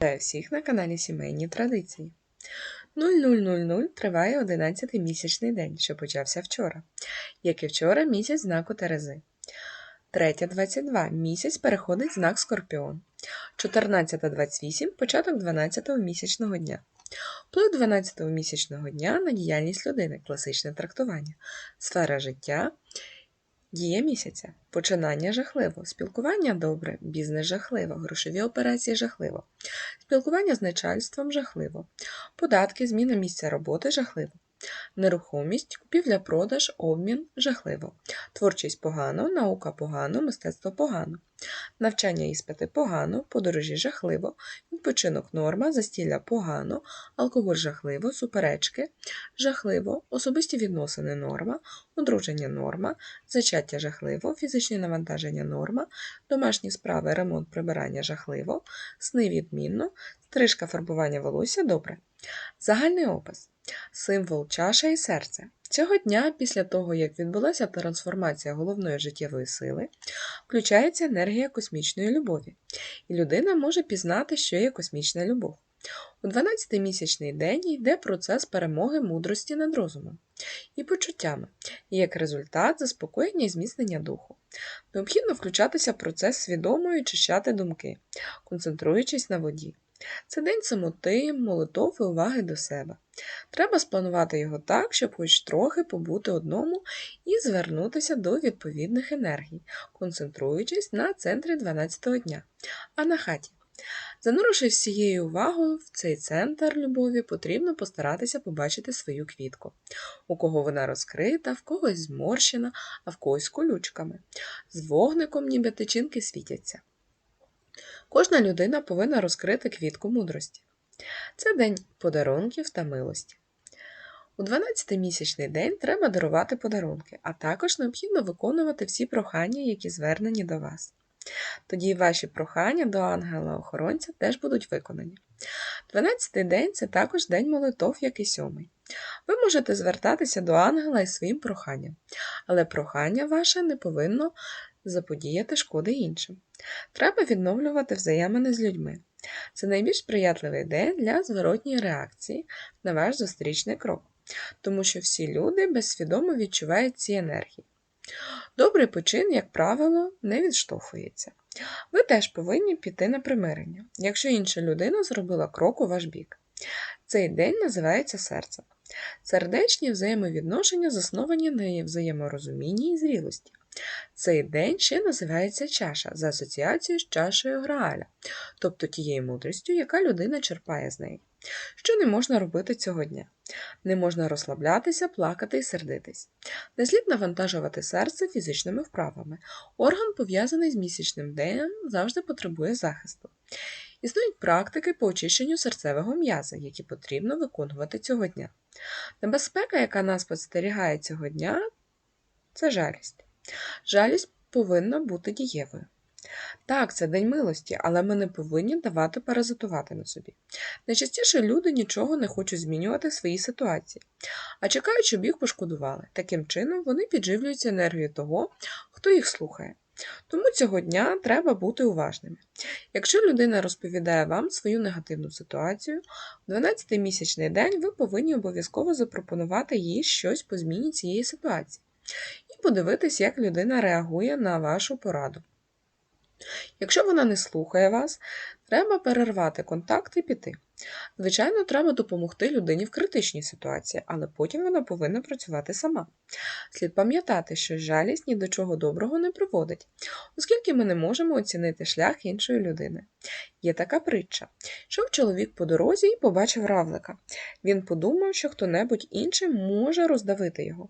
Вітаю всіх на каналі Сімейні Традиції. 0000 триває 11-й місячний день, що почався вчора. Як і вчора, місяць знаку Терези. 3.22 місяць переходить знак Скорпіон. 14.28 початок 12-го місячного дня. Вплив 12-го місячного дня на діяльність людини, класичне трактування, сфера життя, Дія місяця. Починання жахливо. Спілкування добре, бізнес жахливо, грошові операції жахливо. Спілкування з начальством жахливо. Податки, зміна місця роботи жахливо. Нерухомість, купівля-продаж, обмін жахливо. Творчість погано, наука погано, мистецтво погано. Навчання іспити погано, подорожі жахливо, відпочинок норма, застілля погано, алкоголь жахливо, суперечки жахливо, особисті відносини норма, одруження норма, зачаття жахливо, фізичні навантаження норма, домашні справи, ремонт прибирання жахливо, сни відмінно, стрижка фарбування волосся добре. Загальний опис. Символ чаша і серце. Цього дня, після того, як відбулася трансформація головної життєвої сили, включається енергія космічної любові, і людина може пізнати, що є космічна любов. У 12-й місячний день йде процес перемоги мудрості над розумом і почуттями, і як результат заспокоєння і зміцнення духу. Необхідно включатися в процес свідомо і очищати думки, концентруючись на воді. Це день самоти, молитов і уваги до себе. Треба спланувати його так, щоб хоч трохи побути одному і звернутися до відповідних енергій, концентруючись на центрі 12-го дня, а на хаті. Занурившись всією увагою в цей центр любові, потрібно постаратися побачити свою квітку, у кого вона розкрита, в когось зморщена, а в когось колючками. З вогником ніби тичинки світяться. Кожна людина повинна розкрити квітку мудрості. Це день подарунків та милості. У 12-й місячний день треба дарувати подарунки, а також необхідно виконувати всі прохання, які звернені до вас. Тоді ваші прохання до ангела-охоронця теж будуть виконані. 12-й день це також день молитов, як і сьомий. Ви можете звертатися до ангела із своїм проханням, але прохання ваше не повинно заподіяти шкоди іншим. Треба відновлювати взаємини з людьми. Це найбільш сприятливий день для зворотньої реакції на ваш зустрічний крок, тому що всі люди безсвідомо відчувають ці енергії. Добрий почин, як правило, не відштовхується. Ви теж повинні піти на примирення, якщо інша людина зробила крок у ваш бік. Цей день називається серцем. Сердечні взаємовідношення засновані на взаєморозумінні і зрілості. Цей день ще називається чаша за асоціацією з чашею Грааля, тобто тією мудрістю, яка людина черпає з неї. Що не можна робити цього дня? Не можна розслаблятися, плакати і сердитись. Не слід навантажувати серце фізичними вправами. Орган, пов'язаний з місячним днем, завжди потребує захисту. Існують практики по очищенню серцевого м'яза, які потрібно виконувати цього дня. Небезпека, яка нас спостерігає цього дня, це жалість. Жалість повинна бути дієвою. Так, це день милості, але ми не повинні давати паразитувати на собі. Найчастіше люди нічого не хочуть змінювати в своїй ситуації, а чекають, щоб їх пошкодували. Таким чином, вони підживлюються енергією того, хто їх слухає. Тому цього дня треба бути уважними. Якщо людина розповідає вам свою негативну ситуацію, в 12-й місячний день ви повинні обов'язково запропонувати їй щось по зміні цієї ситуації подивитись, як людина реагує на вашу пораду. Якщо вона не слухає вас, треба перервати контакт і піти. Звичайно, треба допомогти людині в критичній ситуації, але потім вона повинна працювати сама. Слід пам'ятати, що жалість ні до чого доброго не приводить, оскільки ми не можемо оцінити шлях іншої людини. Є така притча: йшов чоловік по дорозі і побачив равлика. Він подумав, що хто-небудь інший може роздавити його.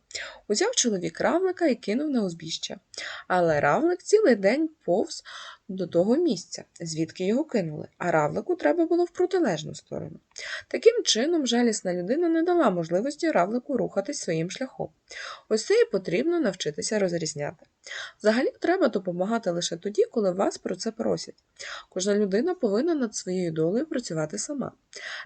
Узяв чоловік равлика і кинув на узбіжжя. Але равлик цілий день повз до того місця, звідки його кинули, а равлику треба було в протилежну сторону. Таким чином, жалісна людина не дала можливості равлику рухатись своїм шляхом. Ось це і потрібно навчитися розрізняти. Взагалі треба допомагати лише тоді, коли вас про це просять. Кожна людина повинна над своєю долею працювати сама.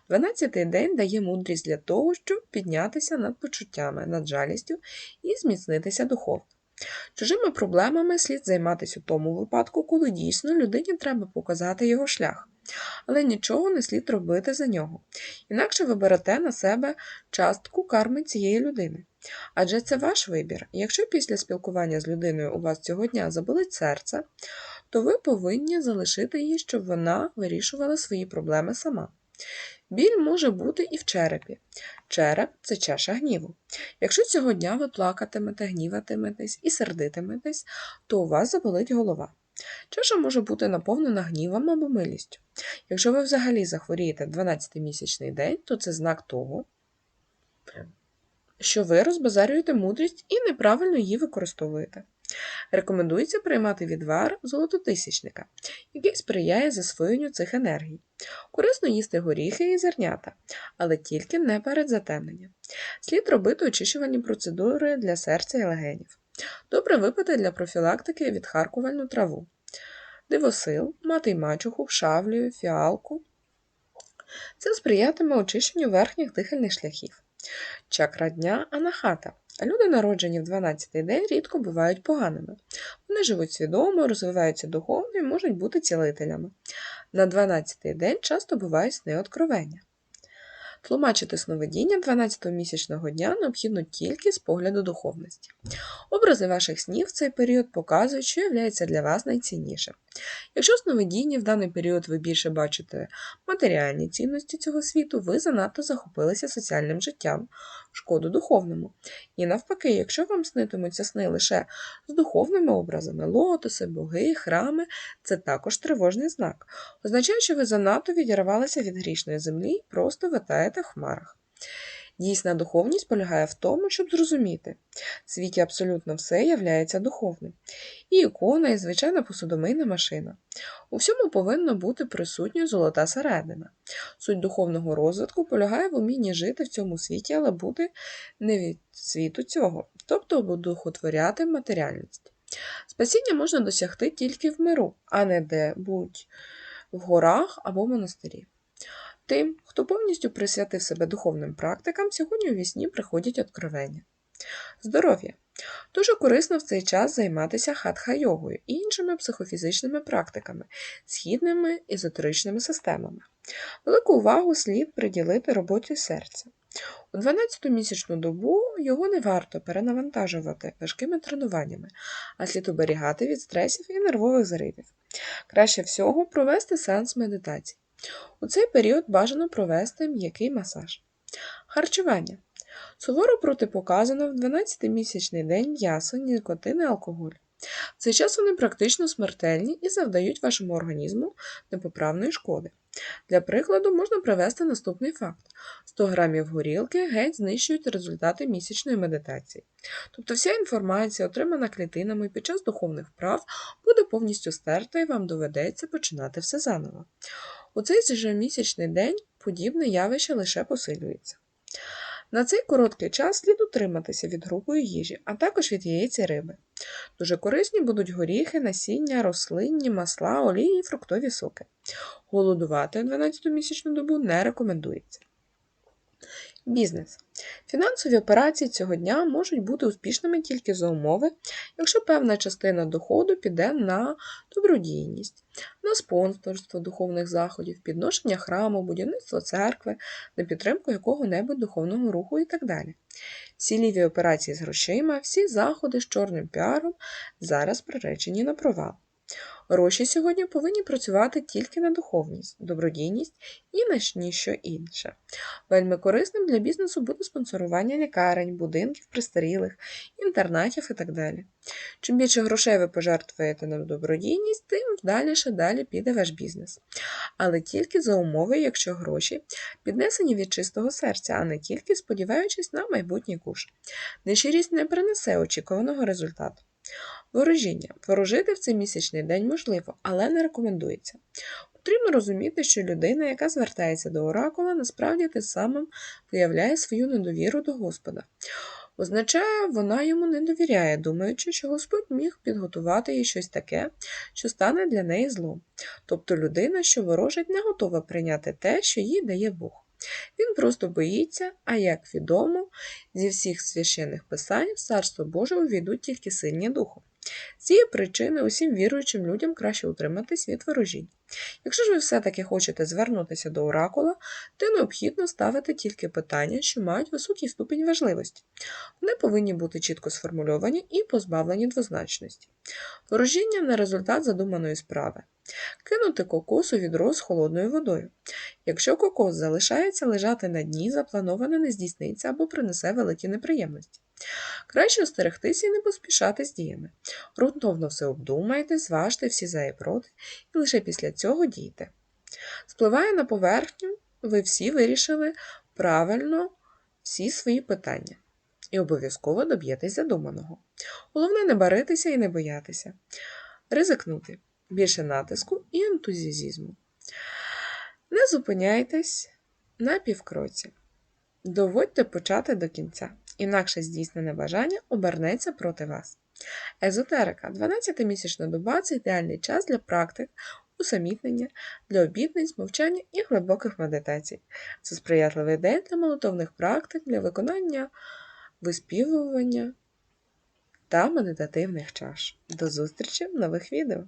Дванадцятий день дає мудрість для того, щоб піднятися над почуттями, над жалістю і зміцнитися духовно. Чужими проблемами слід займатися у тому випадку, коли дійсно людині треба показати його шлях, але нічого не слід робити за нього. Інакше ви берете на себе частку карми цієї людини. Адже це ваш вибір. Якщо після спілкування з людиною у вас цього дня заболить серце, то ви повинні залишити її, щоб вона вирішувала свої проблеми сама. Біль може бути і в черепі. Череп це чаша гніву. Якщо цього дня ви плакатимете, гніватиметесь і сердитиметесь, то у вас заболить голова. Чаша може бути наповнена гнівом або милістю. Якщо ви взагалі захворієте 12-місячний день, то це знак того, що ви розбазарюєте мудрість і неправильно її використовуєте. Рекомендується приймати відвар золототисячника, який сприяє засвоєнню цих енергій. Корисно їсти горіхи і зернята, але тільки не перед затемненням. Слід робити очищувальні процедури для серця і легенів. Добре випити для профілактики відхаркувальну траву. Дивосил, мати й мачуху, шавлію, фіалку. Це сприятиме очищенню верхніх дихальних шляхів. Чакра дня анахата. Люди, народжені в 12-й день, рідко бувають поганими. Вони живуть свідомо, розвиваються духовно і можуть бути цілителями. На 12-й день часто бувають сни откровення. Тлумачити сновидіння 12-го місячного дня необхідно тільки з погляду духовності. Образи ваших снів в цей період показують, що є для вас найціннішим. Якщо в сновидінні в даний період ви більше бачите матеріальні цінності цього світу, ви занадто захопилися соціальним життям, шкоду духовному. І навпаки, якщо вам снитимуться сни лише з духовними образами, лотоси, боги, храми, це також тривожний знак. Означає, що ви занадто відірвалися від грішної землі і просто витаєте в хмарах. Дійсна духовність полягає в тому, щоб зрозуміти, в світі абсолютно все являється духовним. І ікона, і звичайна посудомийна машина. У всьому повинна бути присутня золота середина. Суть духовного розвитку полягає в умінні жити в цьому світі, але бути не від світу цього, тобто одухотворяти матеріальність. Спасіння можна досягти тільки в миру, а не де-будь в горах або монастирі. Тим, хто повністю присвятив себе духовним практикам, сьогодні у вісні приходять откровення. Здоров'я. Дуже корисно в цей час займатися хатха-йогою і іншими психофізичними практиками, східними езотеричними системами. Велику увагу слід приділити роботі серця. У 12-ту місячну добу його не варто перенавантажувати важкими тренуваннями, а слід оберігати від стресів і нервових зривів. Краще всього провести сеанс медитації. У цей період бажано провести м'який масаж. Харчування. Суворо протипоказано в 12-місячний день м'ясо, нікотин і алкоголь. В цей час вони практично смертельні і завдають вашому організму непоправної шкоди. Для прикладу, можна привести наступний факт: 100 грамів горілки геть знищують результати місячної медитації. Тобто вся інформація, отримана клітинами під час духовних вправ, буде повністю стерта і вам доведеться починати все заново. У цей же місячний день подібне явище лише посилюється. На цей короткий час слід утриматися від грубої їжі, а також від яєць і риби. Дуже корисні будуть горіхи, насіння, рослинні, масла, олії і фруктові соки. Голодувати 12-місячну добу не рекомендується. Бізнес. Фінансові операції цього дня можуть бути успішними тільки за умови, якщо певна частина доходу піде на добродійність, на спонсорство духовних заходів, підношення храму, будівництво церкви, на підтримку якого-небудь духовного руху і так далі. Всі ліві операції з грошима, всі заходи з чорним піаром зараз приречені на провал. Гроші сьогодні повинні працювати тільки на духовність, добродійність і на ніщо інше. Вельми корисним для бізнесу буде спонсорування лікарень, будинків пристарілих, інтернатів і так далі. Чим більше грошей ви пожертвуєте на добродійність, тим вдаліше далі піде ваш бізнес. Але тільки за умови, якщо гроші піднесені від чистого серця, а не тільки сподіваючись на майбутній куш. Нещирість не принесе очікуваного результату. Ворожіння. Ворожити в цей місячний день можливо, але не рекомендується. Потрібно розуміти, що людина, яка звертається до оракула, насправді тим самим виявляє свою недовіру до Господа. Означає, вона йому не довіряє, думаючи, що Господь міг підготувати їй щось таке, що стане для неї злом. Тобто людина, що ворожить, не готова прийняти те, що їй дає Бог. Він просто боїться, а як відомо, зі всіх священних писань в Царство Боже увійдуть тільки сильні духом. З цієї причини усім віруючим людям краще утриматись від ворожінь. Якщо ж ви все-таки хочете звернутися до оракула, то необхідно ставити тільки питання, що мають високий ступінь важливості. Вони повинні бути чітко сформульовані і позбавлені двозначності. Ворожіння на результат задуманої справи. Кинути кокос у відро з холодною водою. Якщо кокос залишається лежати на дні, заплановане не здійсниться або принесе великі неприємності. Краще остерегтися і не поспішати з діями. Грунтовно все обдумайте, зважте всі за і проти, і лише після цього дійте. Спливає на поверхню, ви всі вирішили правильно всі свої питання. І обов'язково доб'єтесь задуманого. Головне не баритися і не боятися. Ризикнути більше натиску і ентузіазму. Не зупиняйтесь на півкроці. Доводьте почати до кінця, інакше здійснене бажання обернеться проти вас. Езотерика 12-місячна доба це ідеальний час для практик, усамітнення, для обітниць, мовчання і глибоких медитацій. Це сприятливий день для молитовних практик, для виконання виспівування та медитативних чаш. До зустрічі в нових відео!